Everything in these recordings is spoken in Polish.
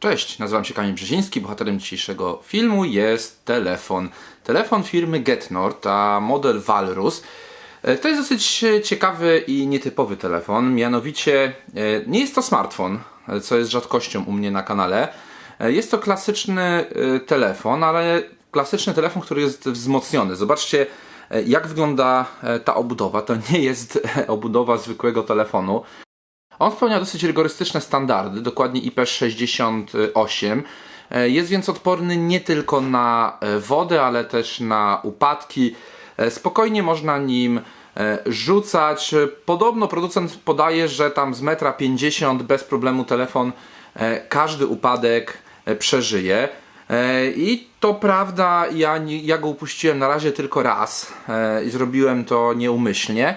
Cześć, nazywam się Kamil Brzeziński. Bohaterem dzisiejszego filmu jest telefon. Telefon firmy GetNord, a model Walrus. E, To jest dosyć e, ciekawy i nietypowy telefon. Mianowicie e, nie jest to smartfon, co jest rzadkością u mnie na kanale. Jest to klasyczny telefon, ale klasyczny telefon, który jest wzmocniony. Zobaczcie, jak wygląda ta obudowa. To nie jest obudowa zwykłego telefonu. On spełnia dosyć rygorystyczne standardy, dokładnie IP68. E, Jest więc odporny nie tylko na e, wodę, ale też na upadki. E, Spokojnie można nim rzucać. Podobno producent podaje, że tam z metra 50 bez problemu telefon każdy upadek przeżyje. I to prawda, ja, ja go upuściłem na razie tylko raz i zrobiłem to nieumyślnie.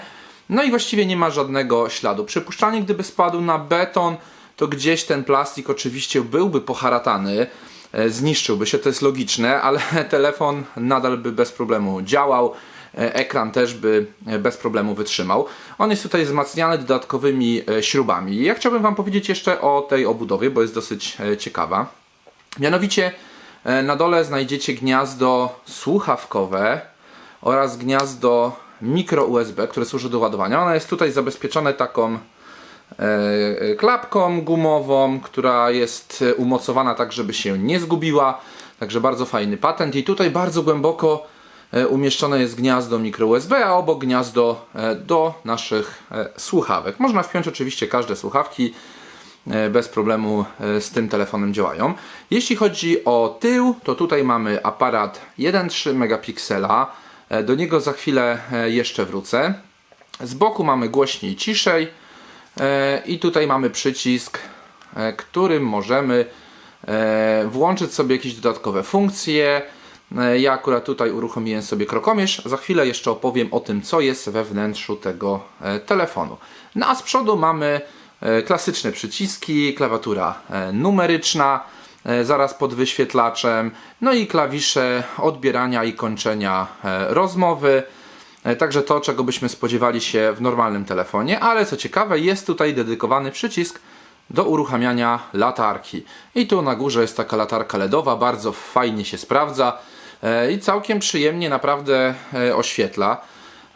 No i właściwie nie ma żadnego śladu. Przypuszczalnie, gdyby spadł na beton, to gdzieś ten plastik oczywiście byłby poharatany, e, zniszczyłby się, to jest logiczne, ale telefon nadal by bez problemu działał. e, Ekran też by e, bez problemu wytrzymał. On jest tutaj wzmacniany dodatkowymi śrubami. Ja chciałbym Wam powiedzieć jeszcze o tej obudowie, bo jest dosyć ciekawa. Mianowicie na dole znajdziecie gniazdo słuchawkowe oraz gniazdo mikro USB, które służy do ładowania. Ono jest tutaj zabezpieczone taką e, klapką gumową, która jest e, umocowana tak, żeby się nie zgubiła. Także bardzo fajny patent. I tutaj bardzo głęboko e, umieszczone jest gniazdo mikro USB, a obok gniazdo e, do naszych e, słuchawek. Można wpiąć oczywiście każde słuchawki e, bez problemu e, z tym telefonem działają. Jeśli chodzi o tył, to tutaj mamy aparat 1,3 megapiksela. E, Do niego za chwilę e, jeszcze wrócę. Z boku mamy głośniej ciszej e, i tutaj mamy przycisk, którym możemy włączyć sobie jakieś dodatkowe funkcje. Ja akurat tutaj uruchomiłem sobie krokomierz. Za chwilę jeszcze opowiem o tym, co jest we wnętrzu tego telefonu. No a z przodu mamy klasyczne przyciski, klawiatura numeryczna, zaraz pod wyświetlaczem, no i klawisze odbierania i kończenia e, rozmowy. E, Także to, czego byśmy spodziewali się w normalnym telefonie, ale co ciekawe, jest tutaj dedykowany przycisk do uruchamiania latarki. I tu na górze jest taka latarka LEDowa, bardzo fajnie się sprawdza e, i całkiem przyjemnie naprawdę e, oświetla.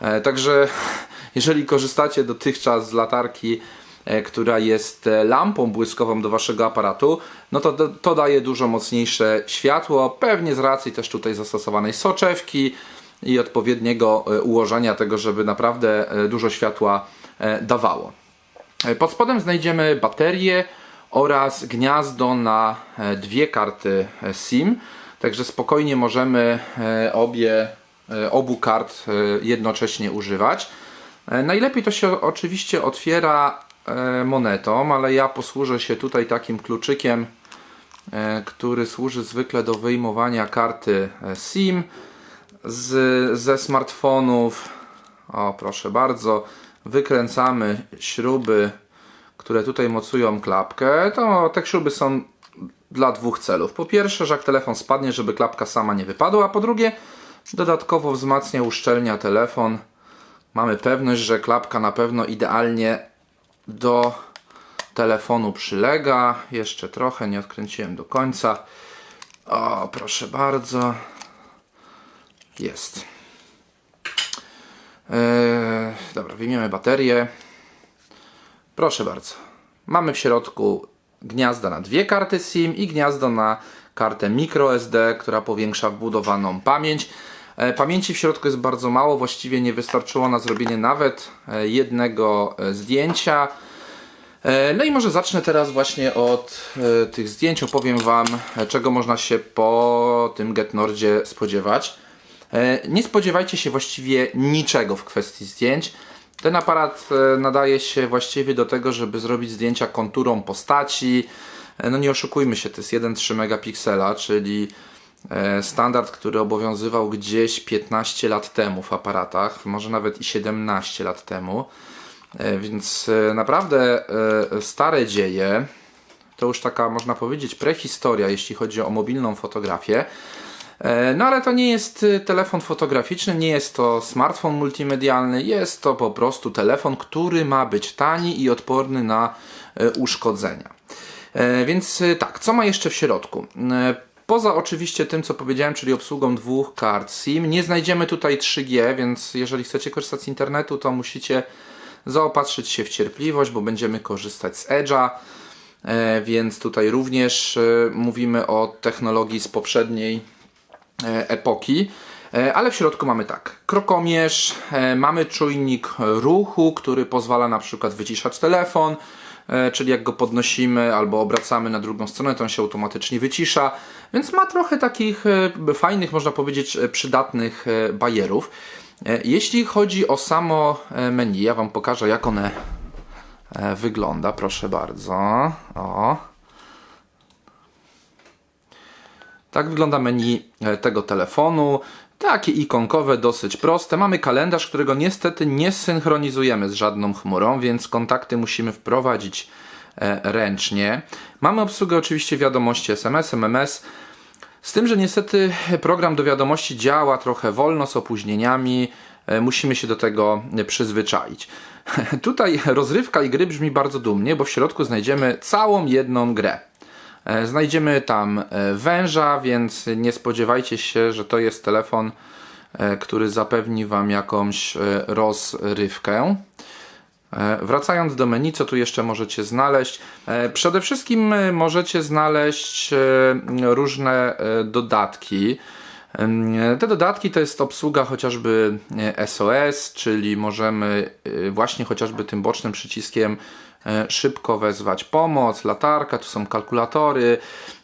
E, Także jeżeli korzystacie dotychczas z latarki, e, która jest e, lampą błyskową do waszego aparatu, no to to- daje dużo mocniejsze światło, pewnie z racji też tutaj zastosowanej soczewki i odpowiedniego e, ułożenia tego, żeby naprawdę e, dużo światła e, dawało. E, Pod spodem znajdziemy baterię oraz gniazdo na e, dwie karty e, SIM. Także spokojnie możemy e, obie, e, obu kart e, jednocześnie używać. E, Najlepiej to się oczywiście otwiera e, monetą, ale ja posłużę się tutaj takim kluczykiem, e, który służy zwykle do wyjmowania karty e, SIM z, ze smartfonów. O, proszę bardzo. Wykręcamy śruby, które tutaj mocują klapkę. To te śruby są dla dwóch celów. Po pierwsze, że jak telefon spadnie, żeby klapka sama nie wypadła, a po drugie, dodatkowo wzmacnia, uszczelnia telefon. Mamy pewność, że klapka na pewno idealnie do telefonu przylega. Jeszcze trochę, nie odkręciłem do końca. O, proszę bardzo. Jest. Eee, dobra, wyjmiemy baterię. Proszę bardzo. Mamy w środku gniazda na dwie karty SIM i gniazdo na kartę microSD, która powiększa wbudowaną pamięć. E, Pamięci w środku jest bardzo mało, właściwie nie wystarczyło na zrobienie nawet e, jednego e, zdjęcia. No i może zacznę teraz właśnie od tych zdjęć. Opowiem Wam, czego można się po tym GetNordzie spodziewać. Nie spodziewajcie się właściwie niczego w kwestii zdjęć. Ten aparat nadaje się właściwie do tego, żeby zrobić zdjęcia konturą postaci. No nie oszukujmy się, to jest 1,3 megapiksela, czyli standard, który obowiązywał gdzieś 15 lat temu w aparatach, może nawet i 17 lat temu. E, Więc e, naprawdę e, stare dzieje. To już taka, można powiedzieć, prehistoria, jeśli chodzi o mobilną fotografię. E, No ale to nie jest telefon fotograficzny, nie jest to smartfon multimedialny, jest to po prostu telefon, który ma być tani i odporny na e, uszkodzenia. E, Więc e, tak, co ma jeszcze w środku? Poza oczywiście tym, co powiedziałem, czyli obsługą dwóch kart SIM, nie znajdziemy tutaj 3G, więc jeżeli chcecie korzystać z internetu, to musicie zaopatrzyć się w cierpliwość, bo będziemy korzystać z Edge'a, e, więc tutaj również e, mówimy o technologii z poprzedniej e, epoki. Ale w środku mamy tak, krokomierz, mamy czujnik ruchu, który pozwala na przykład wyciszać telefon, czyli jak go podnosimy albo obracamy na drugą stronę, to on się automatycznie wycisza, więc ma trochę takich e, fajnych, można powiedzieć, e, przydatnych e, bajerów. E, Jeśli chodzi o samo e, menu, ja Wam pokażę jak one e, wygląda, proszę bardzo. O. Tak wygląda menu e, tego telefonu. Takie ikonkowe, dosyć proste. Mamy kalendarz, którego niestety nie synchronizujemy z żadną chmurą, więc kontakty musimy wprowadzić e, ręcznie. Mamy obsługę oczywiście wiadomości SMS, MMS. Z tym, że niestety program do wiadomości działa trochę wolno, z opóźnieniami. E, Musimy się do tego przyzwyczaić. Tutaj rozrywka i gry brzmi bardzo dumnie, bo w środku znajdziemy całą jedną grę. E, Znajdziemy tam e, węża, więc nie spodziewajcie się, że to jest telefon, e, który zapewni Wam jakąś rozrywkę. Wracając do menu, co tu jeszcze możecie znaleźć? Przede wszystkim możecie znaleźć różne dodatki. Te dodatki to jest obsługa chociażby SOS, czyli możemy właśnie chociażby tym bocznym przyciskiem szybko wezwać pomoc, latarka, tu są kalkulatory,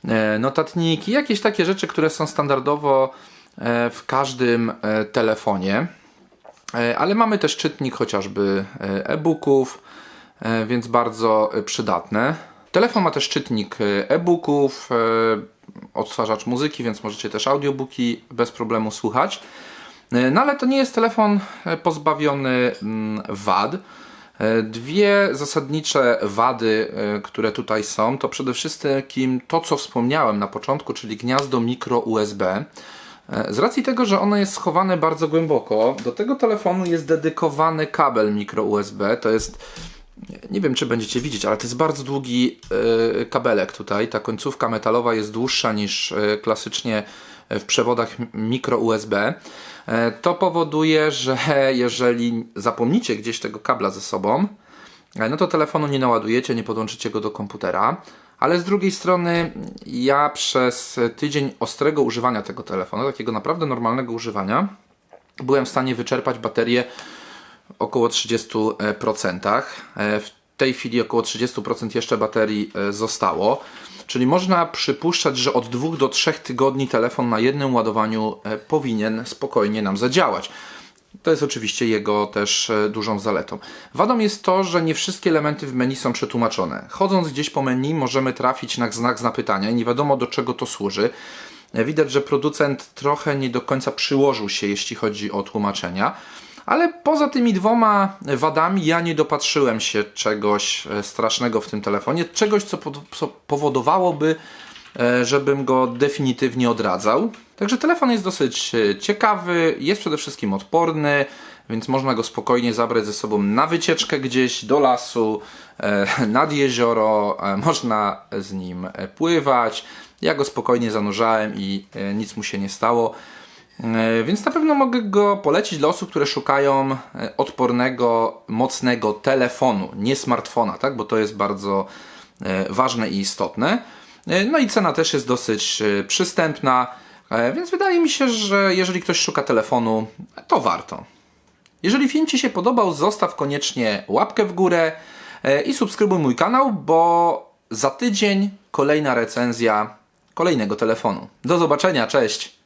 e, notatniki, jakieś takie rzeczy, które są standardowo e, w każdym e, telefonie. E, Ale mamy też czytnik chociażby e, e-booków, e, więc bardzo e, przydatne. Telefon ma też czytnik e, e-booków, e, odtwarzacz muzyki, więc możecie też audiobooki bez problemu słuchać. E, No ale to nie jest telefon e, pozbawiony mm, wad. E, Dwie zasadnicze wady, e, które tutaj są, to przede wszystkim to, co wspomniałem na początku, czyli gniazdo mikro USB. E, Z racji tego, że ono jest schowane bardzo głęboko, do tego telefonu jest dedykowany kabel mikro USB. To jest, nie wiem czy będziecie widzieć, ale to jest bardzo długi kabelek tutaj. Ta końcówka metalowa jest dłuższa niż klasycznie w przewodach mikro USB. E, To powoduje, że jeżeli zapomnicie gdzieś tego kabla ze sobą, e, no to telefonu nie naładujecie, nie podłączycie go do komputera. Ale z drugiej strony, ja przez tydzień ostrego używania tego telefonu, takiego naprawdę normalnego używania, byłem w stanie wyczerpać baterię około 30%. E, W tej chwili około 30% jeszcze baterii zostało. Czyli można przypuszczać, że od 2 do 3 tygodni telefon na jednym ładowaniu e, powinien spokojnie nam zadziałać. To jest oczywiście jego też e, dużą zaletą. Wadą jest to, że nie wszystkie elementy w menu są przetłumaczone. Chodząc gdzieś po menu możemy trafić na znak zapytania i nie wiadomo do czego to służy. E, Widać, że producent trochę nie do końca przyłożył się, jeśli chodzi o tłumaczenia. Ale poza tymi dwoma wadami ja nie dopatrzyłem się czegoś e, strasznego w tym telefonie, czegoś co, pod, co powodowałoby, e, żebym go definitywnie odradzał. Także telefon jest dosyć e, ciekawy, jest przede wszystkim odporny, więc można go spokojnie zabrać ze sobą na wycieczkę gdzieś do lasu, nad jezioro, można z nim pływać. Ja go spokojnie zanurzałem i nic mu się nie stało. E, Więc na pewno mogę go polecić dla osób, które szukają e, odpornego, mocnego telefonu, nie smartfona, tak? bo to jest bardzo e, ważne i istotne. No i cena też jest dosyć przystępna, więc wydaje mi się, że jeżeli ktoś szuka telefonu, to warto. Jeżeli film Ci się podobał, zostaw koniecznie łapkę w górę i subskrybuj mój kanał, bo za tydzień kolejna recenzja kolejnego telefonu. Do zobaczenia, cześć!